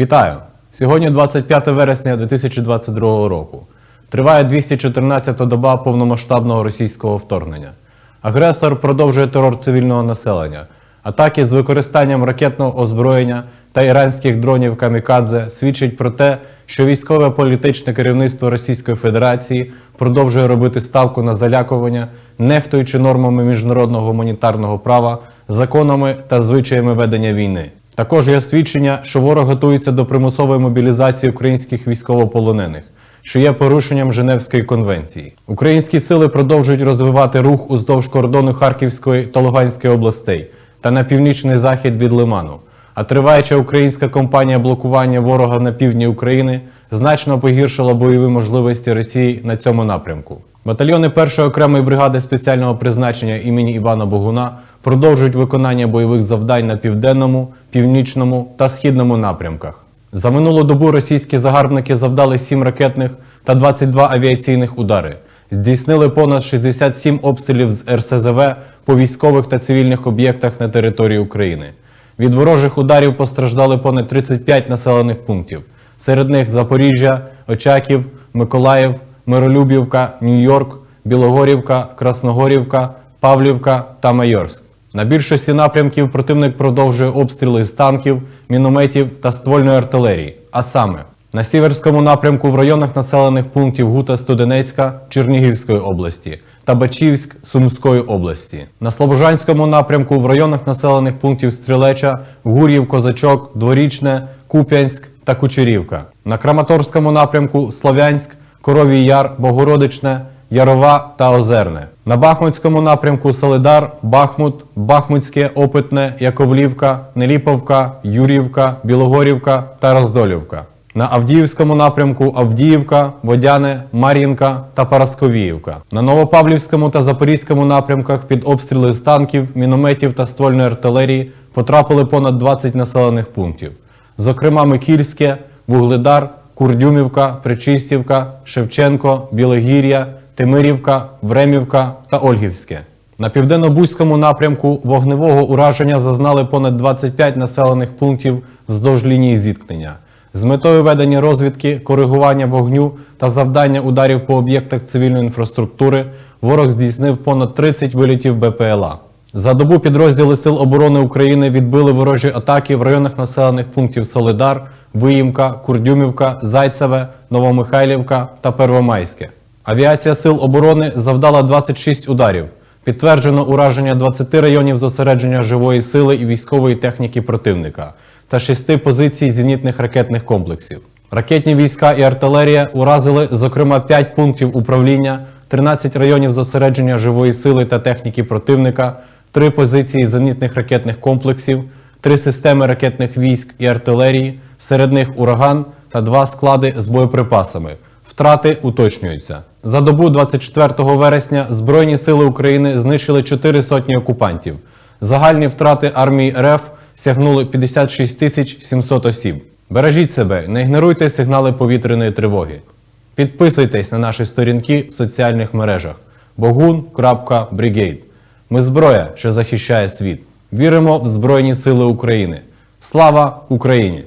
Вітаю! Сьогодні 25 вересня 2022 року. Триває 214-та доба повномасштабного російського вторгнення. Агресор продовжує терор цивільного населення. Атаки з використанням ракетного озброєння та іранських дронів камікадзе свідчать про те, що військове політичне керівництво Російської Федерації продовжує робити ставку на залякування, нехтуючи нормами міжнародного гуманітарного права, законами та звичаями ведення війни. Також є свідчення, що ворог готується до примусової мобілізації українських військовополонених, що є порушенням Женевської конвенції. Українські сили продовжують розвивати рух уздовж кордону Харківської та Луганської областей та на північний захід від Лиману. А триваюча українська кампанія блокування ворога на півдні України значно погіршила бойові можливості Росії на цьому напрямку. Батальйони 1-ї окремої бригади спеціального призначення імені Івана Богуна продовжують виконання бойових завдань на південному, північному та східному напрямках. За минулу добу російські загарбники завдали 7 ракетних та 22 авіаційних удари, здійснили понад 67 обстрілів з РСЗВ по військових та цивільних об'єктах на території України. Від ворожих ударів постраждали понад 35 населених пунктів. Серед них Запоріжжя, Очаків, Миколаїв, Миролюбівка, Нью-Йорк, Білогорівка, Красногорівка, Павлівка та Майорськ. На більшості напрямків противник продовжує обстріли з танків, мінометів та ствольної артилерії. А саме на сіверському напрямку в районах населених пунктів Гута Студенецька Чернігівської області та Бачівськ Сумської області. На Слобожанському напрямку в районах населених пунктів Стрілеча, Гур'їв, Козачок, Дворічне, Куп'янськ та Кучерівка. На Краматорському напрямку Слов'янськ, Коровій Яр, Богородичне, Ярова та Озерне. На Бахмутському напрямку Солидар, Бахмут, Бахмутське, Опитне, Яковлівка, Неліповка, Юрівка, Білогорівка та Роздолівка. На Авдіївському напрямку Авдіївка, Водяне, Мар'їнка та Парасковіївка. На Новопавлівському та Запорізькому напрямках під обстріли з танків, мінометів та ствольної артилерії потрапили понад 20 населених пунктів. Зокрема, Микільське, Вугледар, Курдюмівка, Причистівка, Шевченко, Білогір'я, Тимирівка, Времівка та Ольгівське. На південно-бузькому напрямку вогневого ураження зазнали понад 25 населених пунктів вздовж лінії зіткнення. З метою ведення розвідки, коригування вогню та завдання ударів по об'єктах цивільної інфраструктури ворог здійснив понад 30 вилітів БПЛА. За добу підрозділи Сил оборони України відбили ворожі атаки в районах населених пунктів Солидар, Виїмка, Курдюмівка, Зайцеве, Новомихайлівка та Первомайське. Авіація Сил оборони завдала 26 ударів. Підтверджено ураження 20 районів зосередження живої сили і військової техніки противника та 6 позицій зенітних ракетних комплексів. Ракетні війська і артилерія уразили, зокрема, 5 пунктів управління, 13 районів зосередження живої сили та техніки противника, 3 позиції зенітних ракетних комплексів, 3 системи ракетних військ і артилерії, серед них ураган та 2 склади з боєприпасами. Втрати уточнюються. За добу 24 вересня Збройні сили України знищили 4 сотні окупантів. Загальні втрати армії РФ сягнули 56 тисяч 700 осіб. Бережіть себе, не ігноруйте сигнали повітряної тривоги. Підписуйтесь на наші сторінки в соціальних мережах bogun.brigade. Ми зброя, що захищає світ. Віримо в Збройні Сили України. Слава Україні!